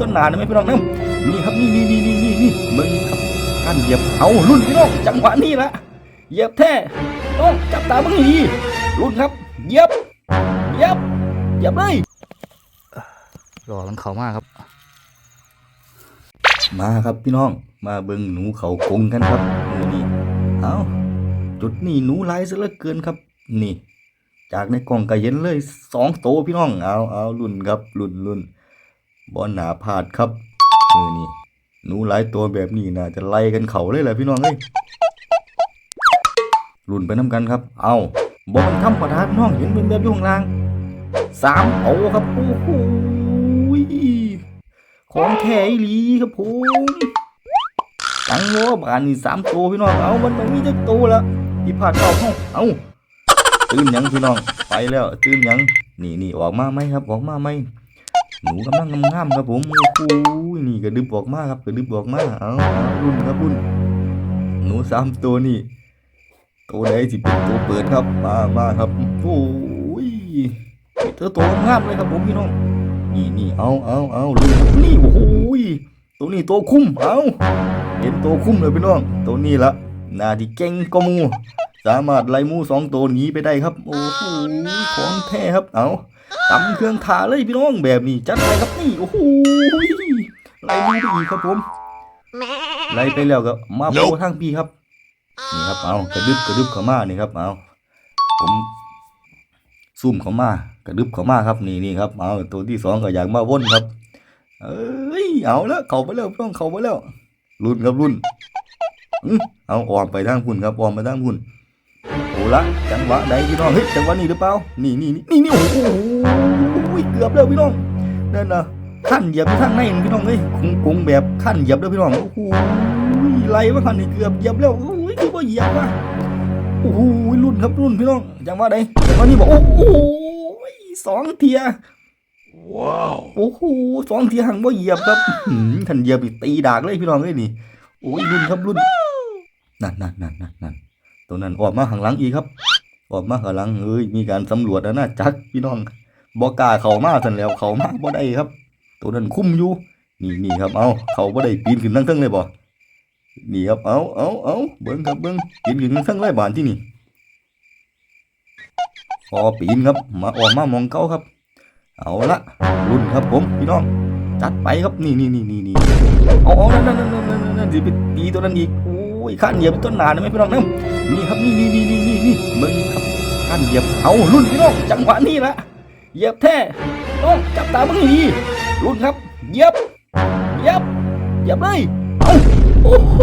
ต้นหนาได้ไหมพี่น้องนะนี่ครับนี่นี่นี่นี่นี่นี่มึงครับขั้นเหยียบเอารุ่นพี่น้องจังหวะนี้ละเหยียบแท้น้องจับตามึงให้ดีรุ่นครับเหยียบเหยียบเหยียบเลยรอมันเข้ามาครับ มาครับพี่น้องมาเบิ่งหนูเขากงกันครับมือนี้เอาจุดนี้หนูหลายซะเหลือเกินครับ นี่ จากในกล่องก็เห็นเลยสองโตวพี่น้องเอาเอารุ่นครับรุ่นรุ่น บอลหนาพาดครับมือนี้หนูหลายตัวแบบนี้น่าจะไล่กันเขาเลยแหละพี่น้องเอ้ยรุ่นไปน้ำกันครับ เอาบอลทำประทานน้องเห็นเป็นแบบอยู่ข้างล่างสามโตครับโอ้โหของแท้หลีครับผมจังโวบานนี่สามตัวพี่น้อง เอามันต้องมีจักตัวละที่พลาดเข้าห้องเอาตื่นยังพี่น้อง ไปแล้วตื่นยัง นี่นี่ออกมาไหมครับ ออกมาไหม หนูกำลังงามๆครับผมโอ้โหนี่กระดึบออกมากครับกระดึบออกมาเอาเอารุ่นครับรุ่นหนูสามตัวนี่ตัวไหนสิเป็นตัวเปิดครับมามาครับโอ้ยเธอตัวงามเลยครับผมพี่น้องนี่นี่เอาเอาเอารุ่นนี่โอ้โหตัวนี้ตัวคุ้มเอาเห็นตัวคุ้มเลยพี่น้องตัวนี้ละหนาที่เก่งก็มู สามารถไล่มูสองตัวหนีไปได้ครับ โอ้โหของแท้ครับเอา ตำเครื่องทาเลยพี่น้องแบบนี้จัดไปครับนี่โอ้โหไล่หมูไปอีกครับผมไล่ไปแล้วก็มาโผล่ทางพี่ครับนี่ครับเอากระดึบกระดึบเข้ามานี่ครับเอาผมซูมเข้ามากระดึบเข้ามาครับนี่นี่ครับเอาตัวที่สองก็อยากมาวนครับ เอ้ยเอาแล้วเข้าไปแล้วพี่น้องเข้าไปแล้วรุ่นครับรุ่นอื้อเอาออมไปทางพุ่นครับออมไปทางพุ่น โอ้ละจังหวะใดพี่น้องเฮ้ยจังหวะนี้หรือเปล่านี่นี่นี่นี่นี่โอ้โหเกือบแล้วพี่น้องนั่นนะขั้นเหยียบไปทางในนั่นพี่น้องเอ้ยคงคงแบบขั้นเหยียบแล้วพี่น้องโอ้โหไหลว่าขั้นนี่เกือบเหยียบแล้วโอ้ยคือว่าเหยียบว่ะโอ้โหรุ่นครับรุ่นพี่น้องจังหวะใดจังหวะนี้บอกโอ้โหสองเทียว้าวโอ้โหสองเทียหังว่าเหยียบครับหืมขันเหยียบอีกตีดากเลยพี่น้องเอ้ยนี่โอ้ยรุ่นครับรุ่นนั่นนั่นนั่นนั่นนั่น ตัวนั้นออกมาข้างหลังอีกครับ ออกมาข้างหลังเอ้ยมีการสำรวจแล้วนะจักพี่น้องบอกล้าเขามาสันแล้วเขามาบ่ได้ครับ ตัวนั้นคุ้มอยู่นี่นี่ครับเอาเขาบ่ได้ปีนขึ้นทั้งเทั้งเลยบ่นี่ครับเอาเอาเอาเบิ้งครับเบิ้งปีนขึ้นทั้งเทั้งเลยบานที่นี่พอปีนครับ มาออกมามองเก้าครับ เอาละรุ่นครับผมพี่น้องจัดไปครับนี่นี่นี่นี่นี่เอาเอานั่นนั่นนั่นนั่นนั่นสิไปตีตัวนั้นอีก ยข้านเหยียบต้นหนาได้ไหมพี่น้องนะนี่ครับนี่นี่นี่นี่นี่นี่มึงครับข้านเหยียบเอารุ่นพี่น้องจังหวะนี้ละเหยียบแท้น้องจับตามึงดีรุ่นครับเหยียบเหยียบเหยียบเลยเอาโอ้โห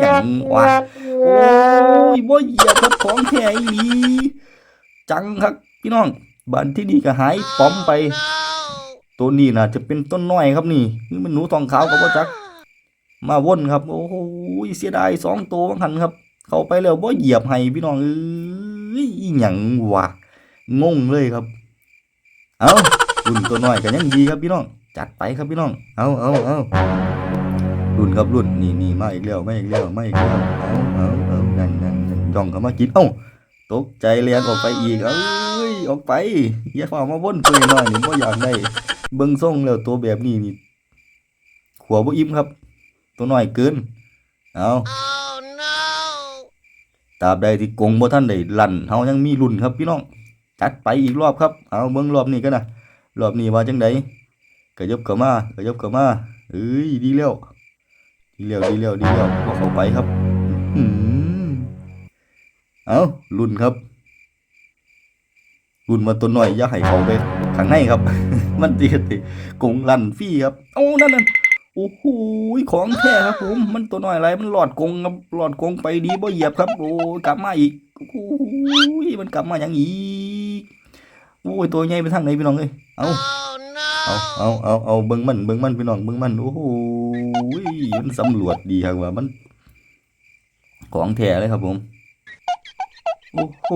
อย่างวะโอ้ยบ่เหยียบครับของแท้อีจังครับพี่น้องบันที่นี่ก็หายป้อมไป ตัวนี้นะจะเป็นต้นน้อยครับนี่นี่มันหนูทองขาวกับว่าจัก มาว่นครับ โอ้โหเสียดายสองตัวบังหันครับ เข้าไปแล้วบ่เหยียบให้พี่น้องเอ้ยอีหยังวะงงเลยครับ เอารุ่นตัวน้อยก็ยังดีครับพี่น้อง จัดไปครับพี่น้อง เอาเอาเอารุ่นครับรุ่นนี่นี่มาอีกแล้วมาอีกแล้วมาอีกแล้วเอาเอาเอานั่นนั่นนั่นย่องเข้ามากินเอ้าตกใจเลียนออกไปอีกเอ้ยออกไปอย่าฝ่ามาว่นตัวน้อยนี่บ่อยากได้เบิ่งทรงแล้วตัวแบบนี้นี่ขัวบ่อิ่มครับ ตัวน้อยเกินเอา Oh no! ตราบใดที่กงบ่ท่านได้ลั่นเฮายังมีรุ่นครับพี่น้องจัดไปอีกรอบครับเอาเบิ่งรอบนี้กันนะรอบนี้ว่าจังไดกระยบเข้ามากระยบเข้ามาเอ้ยดีแล้วดีแล้วดีแล้วดีแล้วบ่เข้าไปครับอื้อหือเอารุ่นครับรุ่นมาตัวน้อยอย่าให้เขาไปข้างในครับ มันตีติกงลั่นฟรี่ครับโอ้นั่นนั่น โอ้โหของแท้ครับผม มันตัวน้อยอะไร มันหลอดกงครับหลอดกงไปดีบ่เหยียบครับ โอ้ยกลับมาอีก โอ้โหมันกลับมาอย่างอีกโอ้ยตัวใหญ่ไปทางไหนพี่น้องเอ้ยเอาเอาเอาเอาเอาเบิ่งมันเบิ่งมันพี่น้องเบิ่งมันโอ้โหมันสำรวจดีครับว่ามัน ของแท้เลยครับผมโอ้โห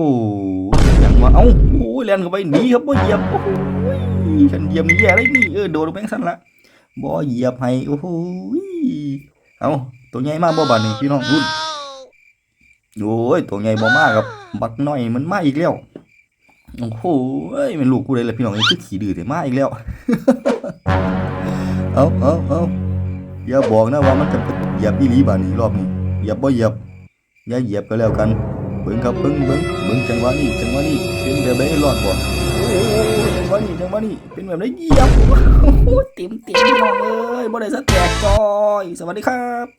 อย่างว่าเอ้าโอ้ยแลนเข้าไปหนีครับบ่เหยียบโอ้โหฉันเหยียบนี่แย่เลยนี่เออโดดลงไปจั่งซั่นละ บ่เหยียบให้โอ้โหเอาตัวใหญ่มากบ่บาดนี้พี่น้องรุ่นโอ้ยตัวใหญ่บ่มากครับบักน้อยมันมาอีกแล้วโอ้โหเอ้ยมันลูกกูเลยแหละพี่น้องนี่คือขี้ดื้อแต่มาอีกแล้วเอาเอาเอาอย่าบอกนะว่ามันจะเหยียบอีหลีบาดนี้รอบนี้เหยียบบ่เหยียบอย่าเหยียบก็แล้วกัน เบิ้งครับเบิ้งเบิ้งเบิ้งจังหวะนี้จังหวะนี้เป็นแบบไหนรอดบ่โอ้จังหวะนี้จังหวะนี้เป็นแบบไหนเยียบโอ้โหเต็มเต็มน้องเอ้ยบ่ได้สะแตกจอยสวัสดีครับ